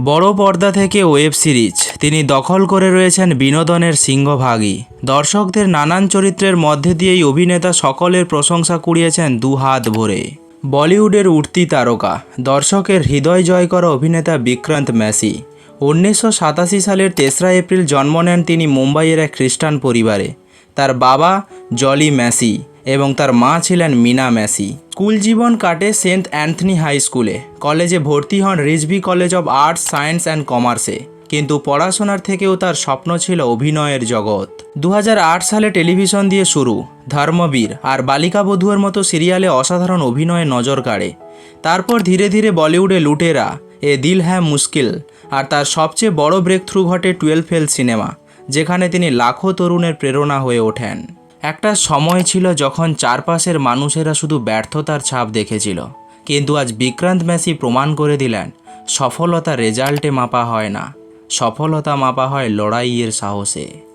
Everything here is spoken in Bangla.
বড় পর্দা থেকে ওয়েব সিরিজ। তিনি দখল করে রয়েছেন বিনোদনের সিংহভাগই। দর্শকদের নানান চরিত্রের মধ্যে দিয়েই অভিনেতা সকলের প্রশংসা কুড়িয়েছেন দু হাত ভরে। বলিউডের উঠতি তারকা, দর্শকের হৃদয় জয় করা অভিনেতা বিক্রান্ত ম্যাসি। উনিশশো সাতাশি সালের তেসরা এপ্রিল জন্ম নেন তিনি মুম্বাইয়ের এক খ্রিস্টান পরিবারে। তার বাবা জলি ম্যাসি। এবং তার মা ছিলেন মিনা ম্যাসি। স্কুল জীবন কাটে সেন্ট অ্যান্থনি হাই স্কুলে। কলেজে ভর্তি হন Rizvi college of arts, science and কমার্সে। কিন্তু পড়াশোনার থেকেও তার স্বপ্ন ছিল অভিনয়ের জগৎ। দু হাজার আট সালে টেলিভিশন দিয়ে শুরু, ধর্মবীর, আর বালিকা বধুয়ের মতো সিরিয়ালে অসাধারণ অভিনয়ে নজর কাড়ে। তারপর ধীরে ধীরে বলিউডে লুটেরা, এ দিল হ্যাঁ মুশকিল, আর তার সবচেয়ে বড় ব্রেক থ্রু ঘটে টুয়েলভ ফেল সিনেমা, যেখানে তিনি লাখো তরুণের প্রেরণা হয়ে ওঠেন। একটা সময় ছিল যখন চারপাশের মানুষেরা শুধু ব্যর্থতার ছাপ দেখেছিল। কিন্তু আজ বিক্রান্ত মেসি প্রমাণ করে দিলেন, সফলতা রেজাল্টে মাপা হয় না। সফলতা মাপা হয় লড়াইয়ের সাহসে।